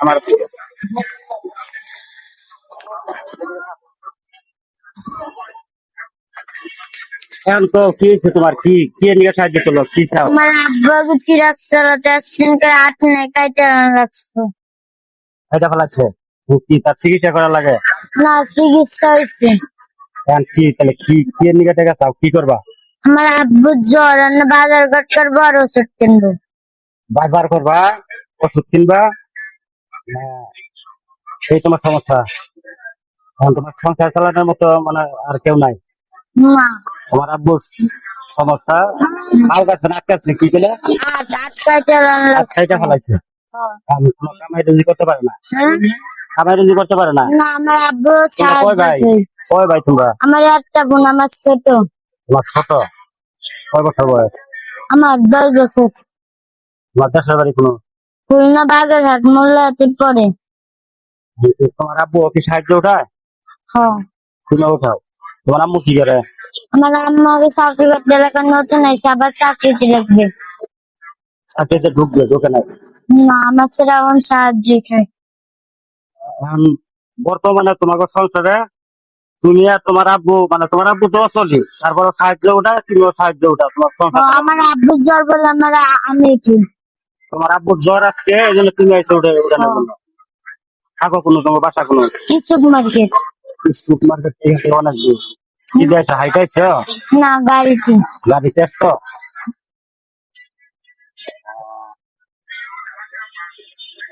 আমার এখন তো কি হয়েছে তোমার? কি কি নিয়ে সাহায্য করল? কি চাও? আমার আব্বা গুটি রাখতে যাচ্ছেন করে হাত নেই কাইতে রাখছে। এটা ফেলাচ্ছে কি তার চিকিৎসা করা লাগে? না চিকিৎসা হয়েছে এখন কি তাহলে কি কি নিয়ে টাকা চাও? কি করবা? আমার আব্বুর জ্বর আর বাজার ঘাট করব আর ওষুধ কিনবো। বাজার করবা ওষুধ কিনবা? না, এই তোমার সমস্যা। এখন তোমার সংসার চালানোর মতো মানে আর কেউ নাই। তোমার আব্বুর সমস্যা। মাল আটকাচ্ছে কি আচ্ছা ফেলাইছে। কোনো কামাই রুজি করতে পারে না। হ্যাঁ? কামাই রুজি করতে পারে না। না আমার আব্বু কয় ভাই। কয় ভাই তোমরা? আমার একটা বোন আমার ছোট। তোমার ছোট? কয় বছর বয়স? আমার দশ বছর। তোমার দেশের বাড়ি কোনো? খুলনা বাগেরহাট মোল্লাহাটের পরে। তোমার আব্বু কি সাহায্য উঠায় হ্যাঁ। তুমি উঠাও তোমার আম্মু কি করে? আমার আম্মাকে চাকরি করতে এলাকার নতুন এসে আবার চাকরিতে চাকরিতে ঢুকবে ঢুকে নাই? না আমার ছেলে এখন সাহায্য এখন বর্তমানে তোমাকে সংসারে তুমি আর তোমার আব্বু মানে তোমার আব্বু তো চলি তারপর সাহায্য উঠায় তুমিও সাহায্য উঠাও তোমার আমার আব্বু জ্বর বলে আমার আমি তোমার আব্বুর জ্বর আজকে এই জন্য তুমি এসে উঠে উঠানোর জন্য থাকো কোনো তোমার বাসা কোনো। ইসুক মার্কেট মার্কেট থেকে অনেক দূর কি দিয়েছ হাইটাইছ না গাড়িতে। গাড়িতে আসছো?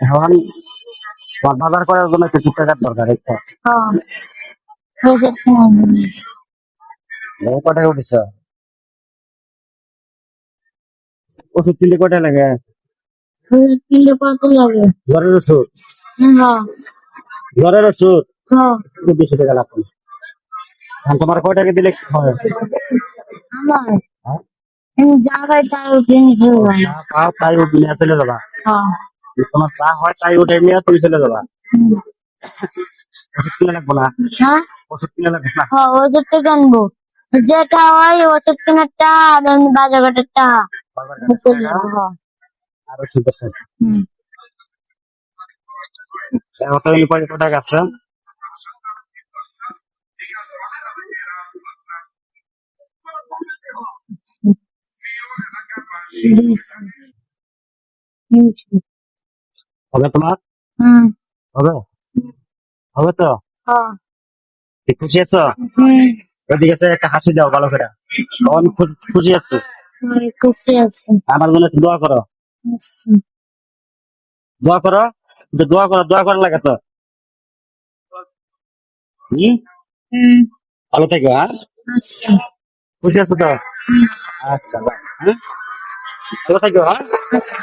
এখন তোমার বাজার করার জন্য কিছু টাকার দরকার একটা হ্যাঁ। কয় টাকা উঠেছ? ওষুধ কিনতে কয় টাকা লাগে? কিনলে কত লাগে। জ্বরের ওষুধ? হ্যাঁ জ্বরের ওষুধ? হ্যাঁ খুব টাকা লাগবে তোমার কয় টাকা দিলে হয়? আমার? হ্যাঁ? যা পাই তাই উঠে তাই নিয়ে চলে যাবা। হ্যাঁ তোমার যা হয় তাই উঠে নিয়ে তুমি চলে যাবা। ওষুধ কিনে লাগবো না? হ্যাঁ? ওষুধ কিনে লাগবে না? হ্যাঁ ওষুধ কিনবো। যেটা হয় ওষুধ কেনার টাকা আর বাজার ঘাটের টাকা। আর ওষুধ আছে হবে তোমার। হবে? হবে তো? হ্যাঁ। খুশি আছো। ওদিকে একটা হাসি দাও ভালো করে। খুশি- আছো? আমার জন্য দোয়া করো। দোয়া করো। দোয়া করো দোয়া করা লাগে তো। ভালো থেকো হ্যাঁ? আচ্ছা। খুশি আছো তো। আচ্ছা ভালো থেকো হ্যাঁ? আচ্ছা।